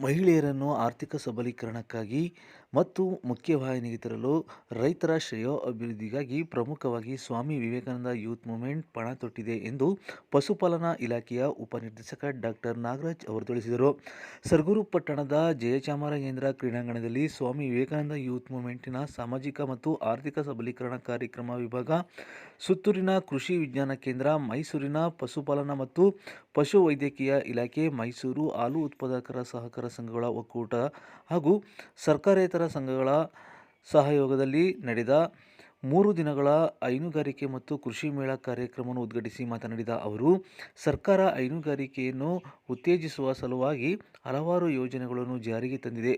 ಮಹಿಳೆಯರನ್ನು ಆರ್ಥಿಕ ಸಬಲೀಕರಣಕ್ಕಾಗಿ ಮತ್ತು ಮುಖ್ಯವಾಹಿನಿಗೆ ತರಲು ರೈತರ ಶ್ರೇಯೋಭಿವೃದ್ಧಿಗಾಗಿ ಪ್ರಮುಖವಾಗಿ ಸ್ವಾಮಿ ವಿವೇಕಾನಂದ ಯೂತ್ ಮೂವ್ಮೆಂಟ್ ಪಣ ತೊಟ್ಟಿದೆ ಎಂದು ಪಶುಪಾಲನಾ ಇಲಾಖೆಯ ಉಪನಿರ್ದೇಶಕ ಡಾಕ್ಟರ್ ನಾಗರಾಜ್ ಅವರು ತಿಳಿಸಿದರು. ಸರ್ಗೂರು ಪಟ್ಟಣದ ಜಯಚಾಮರಾಜೇಂದ್ರ ಕ್ರೀಡಾಂಗಣದಲ್ಲಿ ಸ್ವಾಮಿ ವಿವೇಕಾನಂದ ಯೂತ್ ಮೂವ್ಮೆಂಟಿನ ಸಾಮಾಜಿಕ ಮತ್ತು ಆರ್ಥಿಕ ಸಬಲೀಕರಣ ಕಾರ್ಯಕ್ರಮ ವಿಭಾಗ, ಸುತ್ತೂರಿನ ಕೃಷಿ ವಿಜ್ಞಾನ ಕೇಂದ್ರ, ಮೈಸೂರಿನ ಪಶುಪಾಲನಾ ಮತ್ತು ಪಶುವೈದ್ಯಕೀಯ ಇಲಾಖೆ, ಮೈಸೂರು ಹಾಲು ಉತ್ಪಾದಕರ ಸಹಕಾರ ಸಂಘಗಳ ಒಕ್ಕೂಟ ಹಾಗೂ ಸರ್ಕಾರೇತರ ಸಂಘಗಳ ಸಹಯೋಗದಲ್ಲಿ ನಡೆದ ಮೂರು ದಿನಗಳ ಹೈನುಗಾರಿಕೆ ಮತ್ತು ಕೃಷಿ ಮೇಳ ಕಾರ್ಯಕ್ರಮವನ್ನು ಉದ್ಘಾಟಿಸಿ ಮಾತನಾಡಿದ ಅವರು, ಸರ್ಕಾರ ಹೈನುಗಾರಿಕೆಯನ್ನು ಉತ್ತೇಜಿಸುವ ಸಲುವಾಗಿ ಹಲವಾರು ಯೋಜನೆಗಳನ್ನು ಜಾರಿಗೆ ತಂದಿದೆ.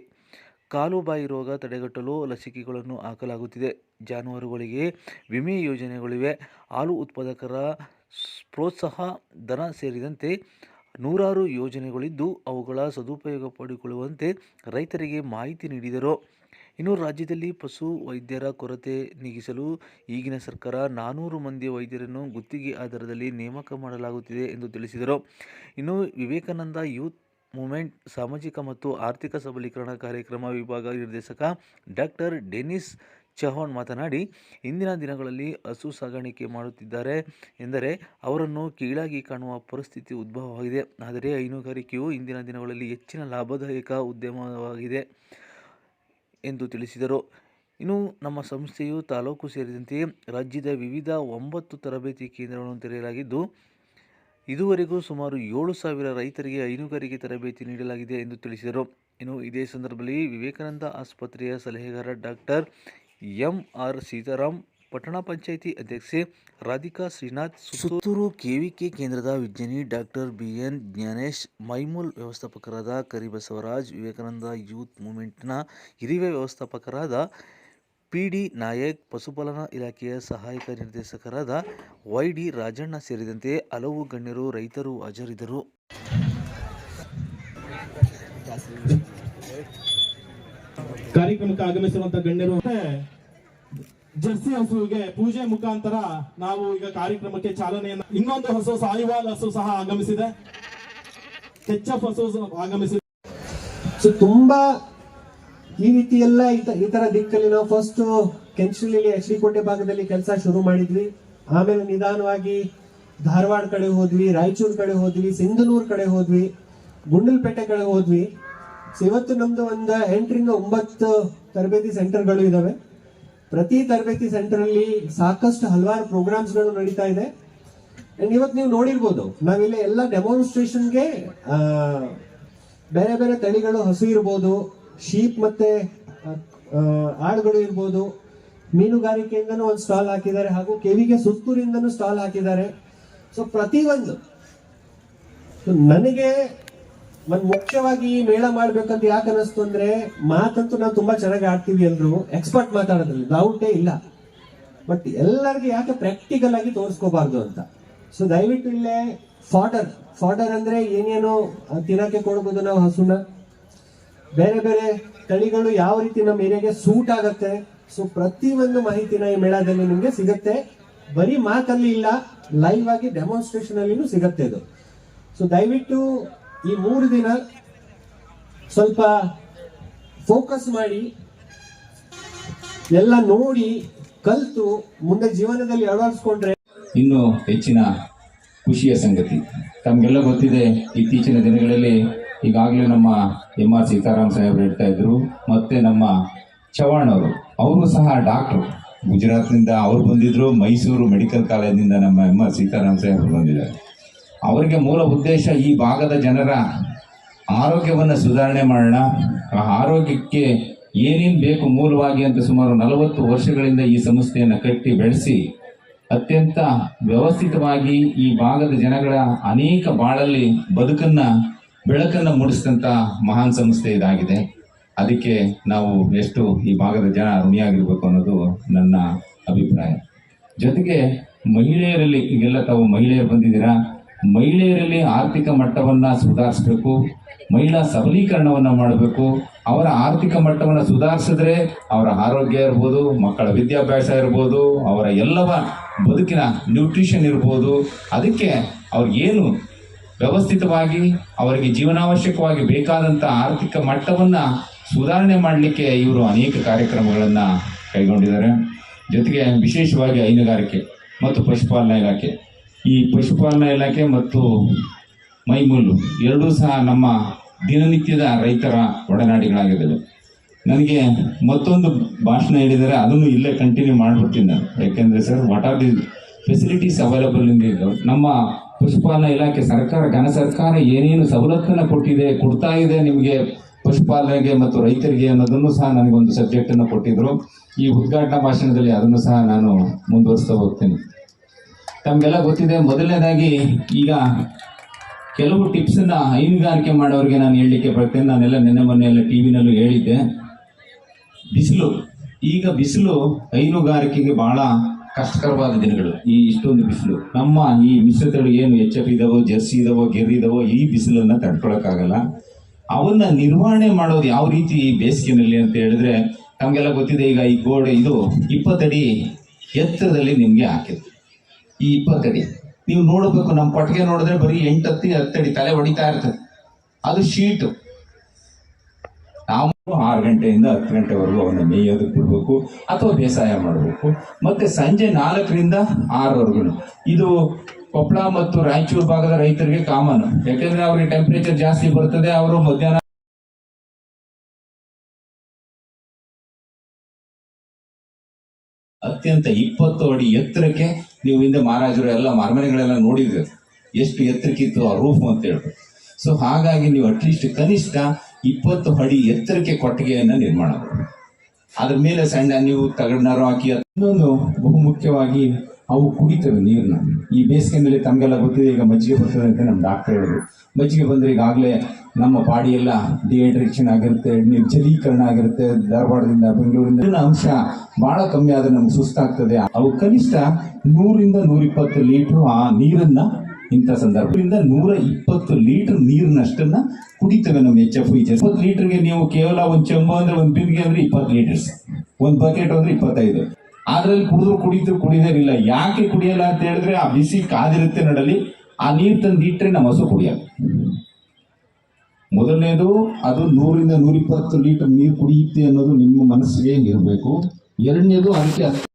ಕಾಲುಬಾಯಿ ರೋಗ ತಡೆಗಟ್ಟಲು ಲಸಿಕೆಗಳನ್ನು ಹಾಕಲಾಗುತ್ತಿದೆ. ಜಾನುವಾರುಗಳಿಗೆ ವಿಮೆ ಯೋಜನೆಗಳಿವೆ. ಹಾಲು ಉತ್ಪಾದಕರ ಪ್ರೋತ್ಸಾಹ, ಧನ ಸೇರಿದಂತೆ ನೂರಾರು ಯೋಜನೆಗಳಿದ್ದು ಅವುಗಳ ಸದುಪಯೋಗ ಪಡಿಕೊಳ್ಳುವಂತೆ ರೈತರಿಗೆ ಮಾಹಿತಿ ನೀಡಿದರು. ಇನ್ನು ರಾಜ್ಯದಲ್ಲಿ ಪಶು ವೈದ್ಯರ ಕೊರತೆ ನೀಗಿಸಲು ಈಗಿನ ಸರ್ಕಾರ ನಾನೂರು ಮಂದಿ ವೈದ್ಯರನ್ನು ಗುತ್ತಿಗೆ ಆಧಾರದಲ್ಲಿ ನೇಮಕ ಮಾಡಲಾಗುತ್ತಿದೆ ಎಂದು ತಿಳಿಸಿದರು. ಇನ್ನು ವಿವೇಕಾನಂದ ಯೂತ್ ಮೂಮೆಂಟ್ ಸಾಮಾಜಿಕ ಮತ್ತು ಆರ್ಥಿಕ ಸಬಲೀಕರಣ ಕಾರ್ಯಕ್ರಮ ವಿಭಾಗ ನಿರ್ದೇಶಕ ಡಾಕ್ಟರ್ ಡೆನಿಸ್ ಚೌಹಾಣ್ ಮಾತನಾಡಿ, ಇಂದಿನ ದಿನಗಳಲ್ಲಿ ಹಸು ಸಾಗಾಣಿಕೆ ಮಾಡುತ್ತಿದ್ದಾರೆ ಎಂದರೆ ಅವರನ್ನು ಕೀಳಾಗಿ ಕಾಣುವ ಪರಿಸ್ಥಿತಿ ಉದ್ಭವವಾಗಿದೆ. ಆದರೆ ಹೈನುಗಾರಿಕೆಯು ಇಂದಿನ ದಿನಗಳಲ್ಲಿ ಹೆಚ್ಚಿನ ಲಾಭದಾಯಕ ಉದ್ಯಮವಾಗಿದೆ. ಎಂದು ತಿಳಿಸಿದರು. ಇನ್ನು ನಮ್ಮ ಸಂಸ್ಥೆಯು ತಾಲೂಕು ಸೇರಿದಂತೆ ರಾಜ್ಯದ ವಿವಿಧ ಒಂಬತ್ತು ತರಬೇತಿ ಕೇಂದ್ರಗಳನ್ನು ತೆರೆಯಲಾಗಿದ್ದು, ಇದುವರೆಗೂ ಸುಮಾರು ಏಳು ಸಾವಿರ ರೈತರಿಗೆ ಹೈನುಗಾರಿಕೆ ತರಬೇತಿ ನೀಡಲಾಗಿದೆ ಎಂದು ತಿಳಿಸಿದರು. ಇನ್ನು ಇದೇ ಸಂದರ್ಭದಲ್ಲಿ ವಿವೇಕಾನಂದ ಆಸ್ಪತ್ರೆಯ ಸಲಹೆಗಾರ ಡಾಕ್ಟರ್ ಎಂ ಆರ್ ಸೀತಾರಾಮ್ ಪಟ್ಟಣ ಪಂಚಾಯಿತಿ ಅಧ್ಯಕ್ಷೆ ರಾಧಿಕಾ ಶ್ರೀನಾಥ್ ಸುತ್ತೂರು ಕೆವಿಕೆ ಕೇಂದ್ರದ ವಿಜ್ಞಾನಿ doctor B N Gnanesh Mymul ವ್ಯವಸ್ಥಾಪಕರಾದ Karibasavaraj Vivekananda youth ಮೂವ್ಮೆಂಟ್ನ ಹಿರಿಯ ವ್ಯವಸ್ಥಾಪಕರಾದ ಪಿ ಡಿ ನಾಯಕ್ ಪಶುಪಾಲನಾ ಇಲಾಖೆಯ ಸಹಾಯಕ ನಿರ್ದೇಶಕರಾದ ವೈ ಡಿ ರಾಜಣ್ಣ ಸೇರಿದಂತೆ ಹಲವು ಗಣ್ಯರು ರೈತರು ಹಾಜರಿದ್ದರು. ಕಾರ್ಯಕ್ರಮಕ್ಕೆ ಆಗಮಿಸಿರುವಂತ ಗಣ್ಯರು ಜರ್ಸಿ ಹಸುವಿಗೆ ಪೂಜೆ ಮುಖಾಂತರ ನಾವು ಈಗ ಕಾರ್ಯಕ್ರಮಕ್ಕೆ ಚಾಲನೆಯನ್ನ ಇನ್ನೊಂದು ಹಸು ಸಾಯಿವಾಲ್ ಹಸು ಸಹ ಆಗಮಿಸಿದೆ. ಕೆಚ್ಚ ಹಸು ಆಗಮಿಸಿದೆ. ಸೊ ತುಂಬಾ ಈ ರೀತಿ ಎಲ್ಲ ಈ ತರ ದಿಕ್ಕಲ್ಲಿ ನಾವು ಫಸ್ಟ್ ಕೆಂಚನಹಳ್ಳಿ ಶ್ರೀಕೋಟೆ ಕೋಟೆ ಭಾಗದಲ್ಲಿ ಕೆಲಸ ಶುರು ಮಾಡಿದ್ವಿ. ಆಮೇಲೆ ನಿಧಾನವಾಗಿ ಧಾರವಾಡ ಕಡೆ ಹೋದ್ವಿ, ರಾಯಚೂರು ಕಡೆ ಹೋದ್ವಿ, ಸಿಂಧನೂರ್ ಕಡೆ ಹೋದ್ವಿ, ಗುಂಡಲ್ಪೇಟೆ ಕಡೆ ಹೋದ್ವಿ. ಸೊ ಇವತ್ತು ನಮ್ದು ಒಂದು ಎಂಟರಿಂದ ಒಂಬತ್ತು ತರಬೇತಿ ಸೆಂಟರ್ಗಳು ಇದಾವೆ. ಪ್ರತಿ ತರಬೇತಿ ಸೆಂಟರ್ ಅಲ್ಲಿ ಸಾಕಷ್ಟು ಹಲವಾರು ಪ್ರೋಗ್ರಾಮ್ಸ್ಗಳು ನಡೀತಾ ಇದೆ. ಅಂಡ್ ಇವತ್ತು ನೀವು ನೋಡಿರ್ಬೋದು, ನಾವಿಲ್ಲಿ ಎಲ್ಲ ಡೆಮೋನ್ಸ್ಟ್ರೇಷನ್ಗೆ ಬೇರೆ ಬೇರೆ ತಳಿಗಳು ಹಸು ಇರ್ಬೋದು ಶೀಪ್ ಮತ್ತೆ ಆಡುಗಳು ಇರ್ಬೋದು. ಮೀನುಗಾರಿಕೆಯಿಂದನೂ ಒಂದು ಸ್ಟಾಲ್ ಹಾಕಿದ್ದಾರೆ, ಹಾಗೂ ಕೆವಿಗೆ ಸುತ್ತೂರಿಂದನೂ ಸ್ಟಾಲ್ ಹಾಕಿದ್ದಾರೆ. ಸೊ ಪ್ರತಿಯೊಂದು ನನಗೆ ಮನ್ ಮುಖ್ಯವಾಗಿ ಮೇಳ ಮಾಡ್ಬೇಕಂತ ಯಾಕೆ ಅನಿಸ್ತು ಅಂದ್ರೆ ಮಾತಂತೂ ನಾವು ತುಂಬಾ ಚೆನ್ನಾಗಿ ಆಡ್ತೀವಿ ಎಲ್ರು. ಎಕ್ಸ್ಪರ್ಟ್ ಮಾತಾಡೋದ್ರಲ್ಲಿ ಡೌಟೇ ಇಲ್ಲ. ಬಟ್ ಎಲ್ಲರಿಗೂ ಯಾಕೆ ಪ್ರಾಕ್ಟಿಕಲ್ ಆಗಿ ತೋರಿಸ್ಕೋಬಾರ್ದು ಅಂತ? ಸೊ ದಯವಿಟ್ಟು ಇಲ್ಲೇ ಫಾಡರ್ ಫಾಡರ್ ಅಂದ್ರೆ ಏನೇನೋ ತಿನ್ನಕ್ಕೆ ಕೊಡ್ಬೋದು ನಾವು ಹಸುನ. ಬೇರೆ ಬೇರೆ ತಳಿಗಳು ಯಾವ ರೀತಿ ನಮ್ಮ ಏರಿಯಾಗೆ ಸೂಟ್ ಆಗತ್ತೆ. ಸೊ ಪ್ರತಿಯೊಂದು ಮಾಹಿತಿನ ಈ ಮೇಳದಲ್ಲಿ ನಿಮ್ಗೆ ಸಿಗುತ್ತೆ. ಬರೀ ಮಾತಲ್ಲಿ ಇಲ್ಲ ಲೈವ್ ಆಗಿ ಡೆಮಾನ್ಸ್ಟ್ರೇಷನ್ ಅಲ್ಲಿನೂ ಸಿಗತ್ತೆ ಇದು ಸೊ ದಯವಿಟ್ಟು ಈ ಮೂರು ದಿನ ಸ್ವಲ್ಪ ಫೋಕಸ್ ಮಾಡಿ, ಎಲ್ಲ ನೋಡಿ ಕಲ್ತು ಮುಂದೆ ಜೀವನದಲ್ಲಿ ಅಳವಡಿಸ್ಕೊಂಡ್ರೆ ಇನ್ನು ಹೆಚ್ಚಿನ ಖುಷಿಯ ಸಂಗತಿ. ತಮಗೆಲ್ಲ ಗೊತ್ತಿದೆ, ಇತ್ತೀಚಿನ ದಿನಗಳಲ್ಲಿ ಈಗಾಗಲೇ ನಮ್ಮ ಎಂ ಆರ್ ಸೀತಾರಾಮ್ ಸಾಹೇಬರು ಹೇಳ್ತಾ ಇದ್ರು, ಮತ್ತೆ ನಮ್ಮ ಚವಾಣ್ ಅವರು. ಅವರು ಸಹ ಡಾಕ್ಟ್ರು ಗುಜರಾತ್ನಿಂದ ಅವ್ರು ಬಂದಿದ್ರು, ಮೈಸೂರು ಮೆಡಿಕಲ್ ಕಾಲೇಜಿನಿಂದ ನಮ್ಮ ಎಂ ಆರ್ ಸೀತಾರಾಮ್ ಸಾಹೇಬರು ಬಂದಿದ್ದಾರೆ. ಅವರಿಗೆ ಮೂಲ ಉದ್ದೇಶ ಈ ಭಾಗದ ಜನರ ಆರೋಗ್ಯವನ್ನು ಸುಧಾರಣೆ ಮಾಡೋಣ. ಆ ಆರೋಗ್ಯಕ್ಕೆ ಏನೇನು ಬೇಕು ಮೂಲವಾಗಿ ಅಂತ ಸುಮಾರು ನಲವತ್ತು ವರ್ಷಗಳಿಂದ ಈ ಸಂಸ್ಥೆಯನ್ನು ಕಟ್ಟಿ ಬೆಳೆಸಿ, ಅತ್ಯಂತ ವ್ಯವಸ್ಥಿತವಾಗಿ ಈ ಭಾಗದ ಜನಗಳ ಅನೇಕ ಬಾಳಲ್ಲಿ ಬದುಕನ್ನು, ಬೆಳಕನ್ನು ಮೂಡಿಸಿದಂಥ ಮಹಾನ್ ಸಂಸ್ಥೆ ಇದಾಗಿದೆ. ಅದಕ್ಕೆ ನಾವು ಎಷ್ಟು ಈ ಭಾಗದ ಜನ ಋಣಿಯಾಗಿರ್ಬೇಕು ಅನ್ನೋದು ನನ್ನ ಅಭಿಪ್ರಾಯ. ಜೊತೆಗೆ ಮಹಿಳೆಯರಲ್ಲಿ ಈಗೆಲ್ಲ ತಾವು ಮಹಿಳೆಯರು ಬಂದಿದ್ದೀರಾ? ಮಹಿಳೆಯರಲ್ಲಿ ಆರ್ಥಿಕ ಮಟ್ಟವನ್ನ ಸುಧಾರಿಸಬೇಕು, ಮಹಿಳಾ ಸಬಲೀಕರಣವನ್ನ ಮಾಡಬೇಕು. ಅವರ ಆರ್ಥಿಕ ಮಟ್ಟವನ್ನು ಸುಧಾರಿಸಿದ್ರೆ ಅವರ ಆರೋಗ್ಯ ಇರ್ಬೋದು, ಮಕ್ಕಳ ವಿದ್ಯಾಭ್ಯಾಸ ಇರ್ಬೋದು, ಅವರ ಎಲ್ಲವ ಬದುಕಿನ ನ್ಯೂಟ್ರಿಷನ್ ಇರ್ಬೋದು. ಅದಕ್ಕೆ ಅವ್ರಿಗೇನು ವ್ಯವಸ್ಥಿತವಾಗಿ, ಅವರಿಗೆ ಜೀವನಾವಶ್ಯಕವಾಗಿ ಬೇಕಾದಂತ ಆರ್ಥಿಕ ಮಟ್ಟವನ್ನ ಸುಧಾರಣೆ ಮಾಡಲಿಕ್ಕೆ ಇವರು ಅನೇಕ ಕಾರ್ಯಕ್ರಮಗಳನ್ನು ಕೈಗೊಂಡಿದ್ದಾರೆ. ಜೊತೆಗೆ ವಿಶೇಷವಾಗಿ ಹೈನುಗಾರಿಕೆ ಮತ್ತು ಪಶುಪಾಲನಾ ಇಲಾಖೆ. ಈ ಪಶುಪಾಲನಾ ಇಲಾಖೆ ಮತ್ತು ಮೈಮುಲ್ಲು ಎರಡೂ ಸಹ ನಮ್ಮ ದಿನನಿತ್ಯದ ರೈತರ ಒಡನಾಡಿಗಳಾಗಿದ್ದಾವೆ. ನನಗೆ ಮತ್ತೊಂದು ಭಾಷಣ ಹೇಳಿದರೆ ಅದನ್ನು ಇಲ್ಲೇ ಕಂಟಿನ್ಯೂ ಮಾಡಿಬಿಡ್ತೀನಿ ನಾನು. ಯಾಕೆಂದರೆ sir what are the facilities available in ನಮ್ಮ ಪಶುಪಾಲನಾ ಇಲಾಖೆ ಸರ್ಕಾರ, ಘನ ಸರ್ಕಾರ ಏನೇನು ಸವಲತ್ತನ್ನು ಕೊಟ್ಟಿದೆ, ಕೊಡ್ತಾ ಇದೆ ನಿಮಗೆ ಪಶುಪಾಲನೆಗೆ ಮತ್ತು ರೈತರಿಗೆ ಅನ್ನೋದನ್ನು ಸಹ ನನಗೊಂದು ಸಬ್ಜೆಕ್ಟನ್ನು ಕೊಟ್ಟಿದ್ದರು ಈ ಉದ್ಘಾಟನಾ ಭಾಷಣದಲ್ಲಿ ಅದನ್ನು ಸಹ ನಾನು ಮುಂದುವರಿಸ್ತಾ ಹೋಗ್ತೇನೆ. ತಮಗೆಲ್ಲ ಗೊತ್ತಿದೆ, ಮೊದಲನೇದಾಗಿ ಈಗ ಕೆಲವು ಟಿಪ್ಸ್ ಅನ್ನ ಹೈನುಗಾರಿಕೆ ಮಾಡೋರಿಗೆ ನಾನು ಹೇಳಲಿಕ್ಕೆ ಬರ್ತೇನೆ. ನಾನೆಲ್ಲ ನಿನ್ನೆ ಮೊನ್ನೆ ಎಲ್ಲ ಟಿವಿನಲ್ಲೂ ಹೇಳಿದ್ದೆ. ಬಿಸಿಲು, ಈಗ ಬಿಸಿಲು ಹೈನುಗಾರಿಕೆಗೆ ಬಹಳ ಕಷ್ಟಕರವಾದ ದಿನಗಳು. ಈ ಇಷ್ಟೊಂದು ಬಿಸಿಲು. ನಮ್ಮ ಈ ಮಿಶ್ರತಳಿ ಏನು ಎಚ್ ಎಫ್ ಇದಾವೋ, ಜರ್ಸಿ ಇದಾವೋ ಗೆರ್ ಇದಾವೋ, ಈ ಬಿಸಿಲನ್ನು ತಡ್ಕೊಳಕ್ಕಾಗಲ್ಲ. ಅವನ್ನ ನಿರ್ವಹಣೆ ಮಾಡೋದು ಯಾವ ರೀತಿ ಈ ಬೇಸಿಗೆನಲ್ಲಿ ಅಂತ ಹೇಳಿದ್ರೆ ತಮಗೆಲ್ಲ ಗೊತ್ತಿದೆ, ಈಗ ಈ ಗೋಡೆ ಇದು ಇಪ್ಪತ್ತಡಿ ಎತ್ತರದಲ್ಲಿ ನಿಮಗೆ ಹಾಕಿದೆ ಈ ಇಪ್ಪತ್ತಡಿ ನೀವು ನೋಡಬೇಕು, ನಮ್ಮ ಪಟ್ಟಿಗೆ ನೋಡಿದ್ರೆ ಬರೀ ಎಂಟತ್ತಿ ಹತ್ತಡಿ ತಲೆ ಹೊಡಿತಾ ಇರ್ತದೆ. ಅದು ಶೀಟು. ನಾವು ಆರು ಗಂಟೆಯಿಂದ ಹತ್ತು ಗಂಟೆವರೆಗೂ ಅವನ್ನ ಮೇಯೋದಕ್ಕೆ ಬಿಡಬೇಕು, ಅಥವಾ ಬೇಸಾಯ ಮಾಡಬೇಕು. ಮತ್ತೆ ಸಂಜೆ ನಾಲ್ಕರಿಂದ ಆರವರೆಗೂ. ಇದು ಕೊಪ್ಪಳ ಮತ್ತು ರಾಯಚೂರು ಭಾಗದ ರೈತರಿಗೆ ಕಾಮನ್. ಯಾಕೆಂದ್ರೆ ಅವ್ರಿಗೆ ಟೆಂಪರೇಚರ್ ಜಾಸ್ತಿ ಬರ್ತದೆ, ಅವರು ಮಧ್ಯಾಹ್ನ ಅತ್ಯಂತ ಇಪ್ಪತ್ತು ಅಡಿ ಎತ್ತರಕ್ಕೆ ನೀವು ಹಿಂದೆ ಮಹಾರಾಜರು ಎಲ್ಲ ಮರಮನೆಗಳೆಲ್ಲ ನೋಡಿದ್ರೆ. ಎಷ್ಟು ಎತ್ತರಕ್ಕಿತ್ತು ಆ ರೂಫ್ ಅಂತ ಹೇಳಿದ್ರು ಸೊ ಹಾಗಾಗಿ ನೀವು ಅಟ್ಲೀಸ್ಟ್ ಕನಿಷ್ಠ ಇಪ್ಪತ್ತು ಅಡಿ ಎತ್ತರಕ್ಕೆ ಕೊಟ್ಟಿಗೆಯನ್ನು ನಿರ್ಮಾಣ ಮಾಡಿ ಅದ್ರ ಮೇಲೆ ಸಣ್ಣ, ನೀವು ತಗಡ್ನಾರು ಹಾಕಿ ಇನ್ನೊಂದು ಬಹುಮುಖ್ಯವಾಗಿ ಅವು ಕುಡಿತವೆ ನೀರನ್ನ ಈ ಬೇಸಿಗೆನಲ್ಲಿ ತಮಗೆಲ್ಲ ಗೊತ್ತಿದೆ, ಈಗ ಮಜ್ಜಿಗೆ ಬರ್ತದೆ ಅಂತ ನಮ್ಮ ಡಾಕ್ಟರ್ ಹೇಳಿದ್ರು. ಮಜ್ಜಿಗೆ ಬಂದರೆ ಈಗಾಗಲೇ ನಮ್ಮ ಬಾಡಿ ಎಲ್ಲ ಡಿಹೈಡ್ರೇಷನ್ ಆಗಿರುತ್ತೆ, ನಿರ್ಜಲೀಕರಣ ಆಗಿರುತ್ತೆ. ಧಾರವಾಡದಿಂದ, ಬೆಂಗಳೂರಿಂದ ಅಂಶ ಭಾಳ ಕಮ್ಮಿ ಆದರೆ ನಮ್ಗೆ ಸುಸ್ತಾಗ್ತದೆ. ಅವು ಕನಿಷ್ಠ ನೂರಿಂದ ನೂರಿಪ್ಪತ್ತು ಲೀಟ್ರು ಆ ನೀರನ್ನು ಇಂಥ ಸಂದರ್ಭದಿಂದ ನೂರ ಇಪ್ಪತ್ತು ಲೀಟರ್ ನೀರಿನಷ್ಟನ್ನ ಕುಡಿತವೆ ನಮ್ಮ ಎಚ್ ಎಫ್ ಇಪ್ಪತ್ತು ಲೀಟರ್ಗೆ ನೀವು ಕೇವಲ ಒಂದು ಚೆಂಬು ಅಂದ್ರೆ ಒಂದು ಬಿಂದಿಗೆ ಅಂದ್ರೆ ಇಪ್ಪತ್ತು ಲೀಟರ್ಸ್. ಒಂದು ಬಕೆಟ್ ಅಂದ್ರೆ ಇಪ್ಪತ್ತೈದು. ಅದ್ರಲ್ಲಿ ಕುಡಿದ್ರು ಕುಡಿತು ಕುಡಿಯೋದಿಲ್ಲ ಯಾಕೆ ಕುಡಿಯಲ್ಲ ಅಂತ ಹೇಳಿದ್ರೆ ಆ ಬಿಸಿ ಕಾದಿರುತ್ತೆ ನಡಲಿ, ಆ ನೀರು ತಂದು ಇಟ್ಟರೆ ನಮ್ಮ ಹಸು ಕುಡಿಯಲ್ಲ. ಮೊದಲನೇದು, ಅದು ನೂರಿಂದ ನೂರಿಪ್ಪತ್ತು ಲೀಟರ್ ನೀರು ಕುಡಿಯುತ್ತೆ ಅನ್ನೋದು ನಿಮ್ಮ ಮನಸ್ಸಿಗೆ ಇರಬೇಕು ಎರಡನೇದು, ಅದಕ್ಕೆ